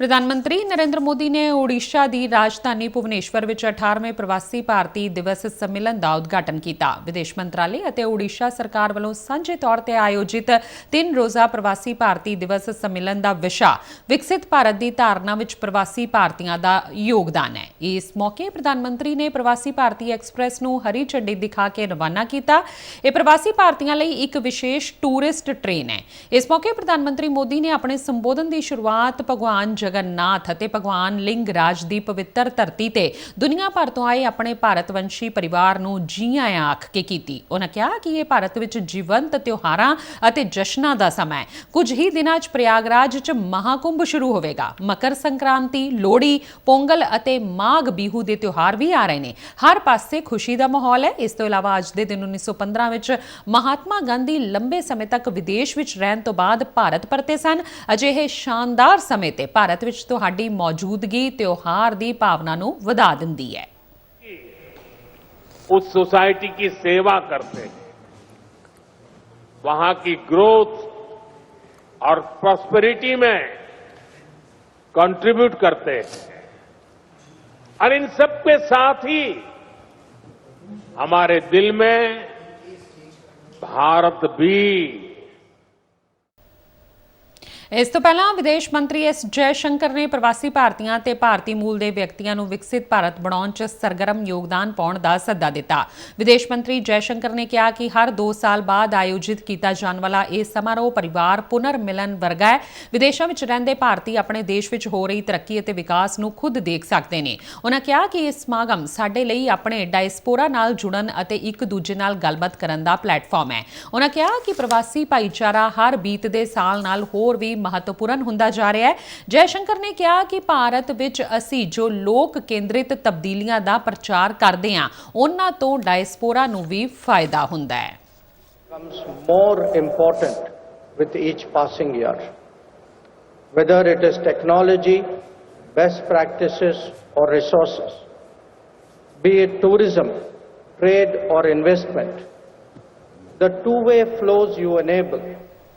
ਪ੍ਰਧਾਨ ਮੰਤਰੀ ਨਰਿੰਦਰ ਮੋਦੀ ਨੇ ਓਡੀਸ਼ਾ ਦੀ ਰਾਜਧਾਨੀ ਭੁਵਨੇਸ਼ਵਰ ਵਿੱਚ 18ਵੇਂ ਪ੍ਰਵਾਸੀ ਭਾਰਤੀ ਦਿਵਸ ਸੰਮੇਲਨ ਦਾ ਉਦਘਾਟਨ ਕੀਤਾ। ਵਿਦੇਸ਼ ਮੰਤਰਾਲੇ ਅਤੇ ਓਡੀਸ਼ਾ ਸਰਕਾਰ ਵੱਲੋਂ ਸਾਂਝੇ ਤੌਰ ਤੇ ਆਯੋਜਿਤ ਤਿੰਨ ਰੋਜ਼ਾ ਪ੍ਰਵਾਸੀ ਭਾਰਤੀ ਦਿਵਸ ਸੰਮੇਲਨ ਦਾ ਵਿਸ਼ਾ ਵਿਕਸਿਤ ਭਾਰਤ ਦੀ ਧਾਰਨਾ ਵਿੱਚ ਪ੍ਰਵਾਸੀ ਭਾਰਤੀਆਂ ਦਾ ਯੋਗਦਾਨ ਹੈ। ਇਸ ਮੌਕੇ ਪ੍ਰਧਾਨ ਮੰਤਰੀ ਨੇ ਪ੍ਰਵਾਸੀ ਭਾਰਤੀ ਐਕਸਪ੍ਰੈਸ ਨੂੰ ਹਰੀ ਝੰਡੀ ਦਿਖਾ ਕੇ ਰਵਾਨਾ ਕੀਤਾ। ਇਹ ਪ੍ਰਵਾਸੀ ਭਾਰਤੀਆਂ ਲਈ ਇੱਕ ਵਿਸ਼ੇਸ਼ ਟੂਰਿਸਟ ਟ੍ਰੇਨ ਹੈ। ਇਸ ਮੌਕੇ ਪ੍ਰਧਾਨ ਮੰਤਰੀ ਮੋਦੀ ਨੇ ਆਪਣੇ ਸੰਬੋਧਨ ਦੀ ਸ਼ੁਰੂਆਤ ਭਗਵਾਨ ਜਗਨਨਾਥ ਅਤੇ ਭਗਵਾਨ ਲਿੰਗਰਾਜ ਦੀ ਪਵਿੱਤਰ ਧਰਤੀ ਤੇ ਦੁਨੀਆ ਭਰ ਤੋਂ ਆਏ ਆਪਣੇ ਭਾਰਤਵੰਸ਼ੀ ਪਰਿਵਾਰ ਨੂੰ ਜੀ ਆਇਆਂ ਆਖ ਕੇ ਕੀਤੀ। ਉਹਨਾਂ ਕਿਹਾ ਕਿ ਇਹ ਭਾਰਤ ਵਿੱਚ ਜੀਵੰਤ ਤਿਉਹਾਰਾਂ ਅਤੇ ਜਸ਼ਨਾਂ ਦਾ ਸਮਾਂ ਹੈ। ਕੁਝ ਹੀ ਦਿਨਾਂ 'ਚ ਪ੍ਰਯਾਗਰਾਜ 'ਚ ਮਹਾਕੁੰਭ ਸ਼ੁਰੂ ਹੋਵੇਗਾ। ਮਕਰ ਸੰਕ੍ਰਾਂਤੀ, ਲੋਹੜੀ, ਪੋਂਗਲ ਅਤੇ ਮਾਘ ਬੀਹੂ ਦੇ ਤਿਉਹਾਰ ਵੀ ਆ ਰਹੇ ਨੇ। ਹਰ ਪਾਸੇ ਖੁਸ਼ੀ ਦਾ ਮਾਹੌਲ ਹੈ। ਇਸ ਤੋਂ ਇਲਾਵਾ ਅੱਜ ਦੇ ਦਿਨ 1915 ਵਿੱਚ ਮਹਾਤਮਾ ਗਾਂਧੀ ਲੰਬੇ ਸਮੇਂ ਤੱਕ ਵਿਦੇਸ਼ ਵਿੱਚ ਰਹਿਣ ਤੋਂ ਬਾਅਦ ਭਾਰਤ ਪਰਤੇ ਸਨ। ਅਜਿਹੇ ਸ਼ਾਨਦਾਰ ਸਮੇਂ ਤੇ ਭਾਰਤ ਵਿੱਚ ਤੁਹਾਡੀ ਮੌਜੂਦਗੀ ਤਿਉਹਾਰ ਦੀ ਭਾਵਨਾ ਨੂੰ ਵਧਾ ਦਿੰਦੀ ਹੈ उस सोसाइटी की सेवा करते हैं वहां की ग्रोथ और प्रॉस्पेरिटी में कंट्रीब्यूट करते हैं और इन सबके साथ ही हमारे दिल में भारत भी ਇਸ ਤੋਂ ਪਹਿਲਾਂ ਵਿਦੇਸ਼ ਮੰਤਰੀ ਐਸ ਜੈ ਸ਼ੰਕਰ ਨੇ ਪ੍ਰਵਾਸੀ ਭਾਰਤੀਆਂ ਤੇ ਭਾਰਤੀ ਮੂਲ ਦੇ ਵਿਅਕਤੀਆਂ ਨੂੰ ਵਿਕਸਿਤ ਭਾਰਤ ਬਣਾਉਣ 'ਚ ਸਰਗਰਮ ਯੋਗਦਾਨ ਪਾਉਣ ਦਾ ਸੱਦਾ ਦਿੱਤਾ। ਵਿਦੇਸ਼ ਮੰਤਰੀ ਜੈ ਸ਼ੰਕਰ ਨੇ ਕਿਹਾ ਕਿ ਹਰ 2 ਸਾਲ ਬਾਅਦ ਆਯੋਜਿਤ ਕੀਤਾ ਜਾਣ ਵਾਲਾ ਇਹ ਸਮਾਰੋਹ ਪਰਿਵਾਰ ਪੁਨਰ ਮਿਲਨ ਵਰਗਾ ਹੈ। ਵਿਦੇਸ਼ਾਂ ਵਿੱਚ ਰਹਿੰਦੇ ਭਾਰਤੀ ਆਪਣੇ ਦੇਸ਼ ਵਿੱਚ ਹੋ ਰਹੀ ਤਰੱਕੀ ਅਤੇ ਵਿਕਾਸ ਨੂੰ ਖੁਦ ਦੇਖ ਸਕਦੇ ਨੇ। ਉਹਨਾਂ ਕਿਹਾ ਕਿ ਇਹ ਸਮਾਗਮ ਸਾਡੇ ਲਈ ਆਪਣੇ ਡਾਇਸਪੋਰਾ ਨਾਲ ਜੁੜਨ ਅਤੇ ਇੱਕ ਦੂਜੇ ਨਾਲ ਗੱਲਬਾਤ ਕਰਨ ਦਾ ਪਲੇਟਫਾਰਮ ਹੈ। ਉਹਨਾਂ ਕਿਹਾ ਕਿ ਪ੍ਰਵਾਸੀ ਭਾਈਚਾਰਾ ਹਰ ਬੀਤਦੇ ਸਾਲ ਨਾਲ ਹੋਰ ਵੀ ਮਹੱਤਵਪੂਰਨ ਹੁੰਦਾ ਜਾ ਰਿਹਾ ਹੈ ਜੈ ਸ਼ੰਕਰ ਨੇ ਕਿਹਾ ਕਿ ਭਾਰਤ ਵਿੱਚ ਅਸੀਂ ਜੋ ਲੋਕ ਕੇਂਦਰਿਤ ਤਬਦੀਲੀਆਂ ਦਾ ਪ੍ਰਚਾਰ ਕਰਦੇ ਹਾਂ ਉਹਨਾਂ ਤੋਂ ਡਾਇਸਪੋਰਾ ਨੂੰ ਵੀ ਫਾਇਦਾ ਹੁੰਦਾ ਹੈ becomes more important with each passing year. Whether it is technology, best practices, or resources, be it tourism, trade, or investment, the two way flows you enable